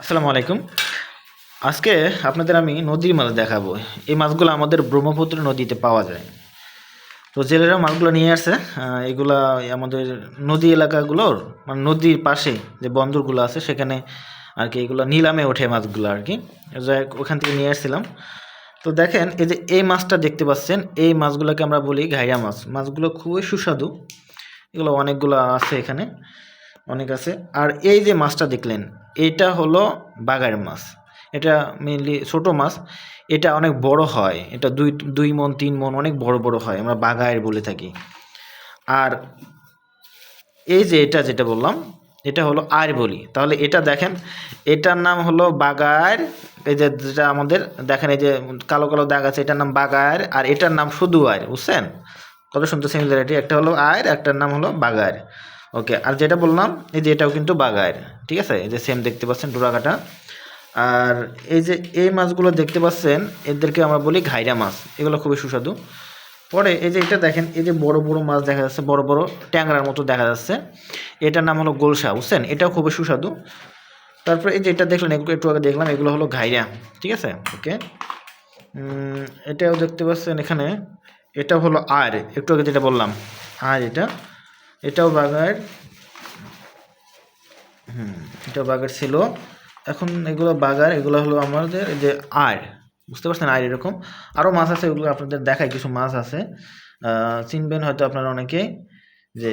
আসসালামু আলাইকুম। আজকে আপনাদের আমি নদীর মাছ দেখাবো। এই মাছগুলো আমাদের ব্রহ্মপুত্র নদীতে পাওয়া যায়। তো জেলেরা মাছগুলো নিয়ে আহ, এগুলা আমাদের নদী এলাকাগুলোর মানে নদীর পাশে যে বন্দরগুলো আছে সেখানে আর কি এগুলো নিলামে ওঠে মাছগুলো আর কি। যাই ওখান থেকে নিয়ে আসছিলাম। তো দেখেন এই যে এই মাছটা দেখতে পাচ্ছেন এই মাছগুলোকে আমরা বলি ঘাইয়া মাছ। মাছগুলো খুবই সুস্বাদু। এগুলো অনেকগুলো আছে এখানে। অনেক আছে। আর এই যে মাছটা দেখলেন, এটা হলো বাগার মাছ। এটা মেনলি ছোট মাছ। এটা অনেক বড় হয়। এটা দুই দুই মন, তিন মন অনেক বড় বড় হয়। আমরা বাগায়ের বলে থাকি। আর এই যে এটা যেটা বললাম, এটা হলো আয় বলি তাহলে এটা দেখেন, এটার নাম হলো বাগার। এই যে যেটা আমাদের দেখেন, এই যে কালো কালো দাগ আছে, এটার নাম বাগার। আর এটার নাম শুধু আয় বুঝছেন? কত সুন্দর সিমিলারিটি একটা হলো আয়ের, একটার নাম হলো বাগার। ওকে আর যেটা বললাম, এই যে এটাও কিন্তু বাগার ঠিক আছে? এই যে সেম দেখতে পাচ্ছেন ডোরাকাটা আর এই যে এই মাছগুলো দেখতে পাচ্ছেন, এদেরকে আমরা বলি ঘাইরা মাছ, এগুলো খুবই সুস্বাদু। পরে এই যে এটা দেখেন, এই যে বড় বড় মাছ দেখা যাচ্ছে, বড় বড় ট্যাংরার মতো দেখা যাচ্ছে। এটার নাম হলো গোলসা, বুঝছেন? এটাও খুবই সুস্বাদু। তারপরে এই যে এটা দেখলেন, এগুলো একটু আগে দেখলাম, এগুলো হলো ঘাইরা, ঠিক আছে? ওকে এটাও দেখতে পাচ্ছেন এখানে এটা হলো আর একটু আগে যেটা বললাম আর এটা। এটাও বাগার হুম, এটাও বাগার ছিল। এখন এগুলো বাগার এগুলো হলো আমাদের যে আর বুঝতে পারছেন আর এরকম? আরও মাছ আছে, এগুলো আপনাদের দেখায় কিছু মাছ আছে। চিনবেন হয়তো আপনারা অনেকেই যে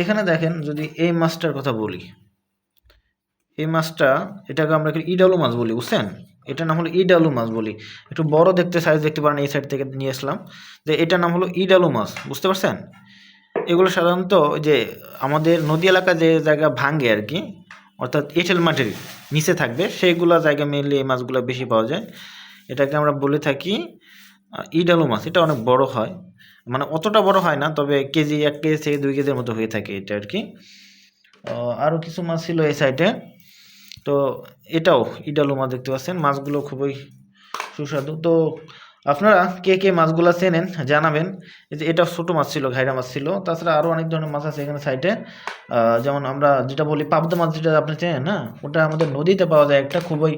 এখানে দেখেন, যদি এই মাছটার কথা বলি, এই মাছটা, এটাকে আমরা ইডালু মাছ বলি, বুঝছেন? এটার নাম হলো ইডালু মাছ বলি। একটু বড় দেখতে সাইজ দেখতে পারেন, এই সাইড থেকে নিয়ে আসলাম। যে এটার নাম হলো ইডালু মাছ, বুঝতে পারছেন? এগুলো সাধারণত যে আমাদের নদী এলাকা যে জায়গা ভাঙে আর কি, অর্থাৎ এঁটেল মাটির নিচে থাকবে, সেইগুলো জায়গা মেনলি এই মাছগুলো বেশি পাওয়া যায়। এটাকে আমরা বলে থাকি ইডালু মাছ, এটা অনেক বড় হয়। মানে অতটা বড় হয় না, তবে কেজি, এক কেজি থেকে দুই কেজির মতো হয়ে থাকে এটা আর কি। আরও কিছু মাছ ছিল এই সাইডে। তো এটাও ইডালু মাছ দেখতে পাচ্ছেন, মাছগুলো খুবই সুস্বাদু। তো আপনারা কে কে মাছগুলো চেনেন জানাবেন। যে এটা ছোটো মাছ ছিল, ঘাইরা মাছ ছিল। তাছাড়া আরও অনেক ধরনের মাছ আছে এখানে সাইডে। যেমন আমরা যেটা বলি, পাবদা মাছ যেটা আপনি চেনেন না ওটা আমাদের নদীতে পাওয়া যায় একটা খুবই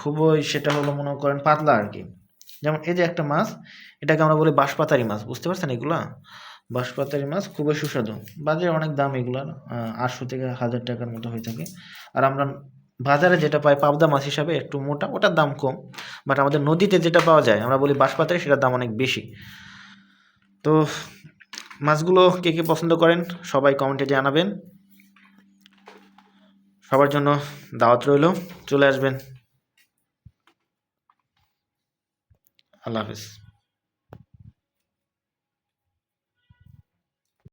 খুবই সেটা হলো মনে করেন পাতলা আর কি। যেমন এই যে একটা মাছ, এটাকে আমরা বলি বাঁশপাতারি মাছ, বুঝতে পারছেন এগুলা? বাঁশপাতারি মাছ খুবই সুস্বাদু। বাজারে অনেক দাম এগুলার আটশো থেকে হাজার টাকার মতো হয়ে থাকে। আর আমরা বাজারে যেটা পাই পাবদা মাছ হিসাবে একটু মোটা ওটার দাম কম বাট আমাদের নদীতে যেটা পাওয়া যায়, আমরা বলি বাঁশপাতারি সেটার দাম অনেক বেশি। তো মাছগুলো কে কে পছন্দ করেন, সবাই কমেন্টে জানাবেন। সবার জন্য দাওয়াত রইল, চলে আসবেন। আল্লাহ হাফিজ।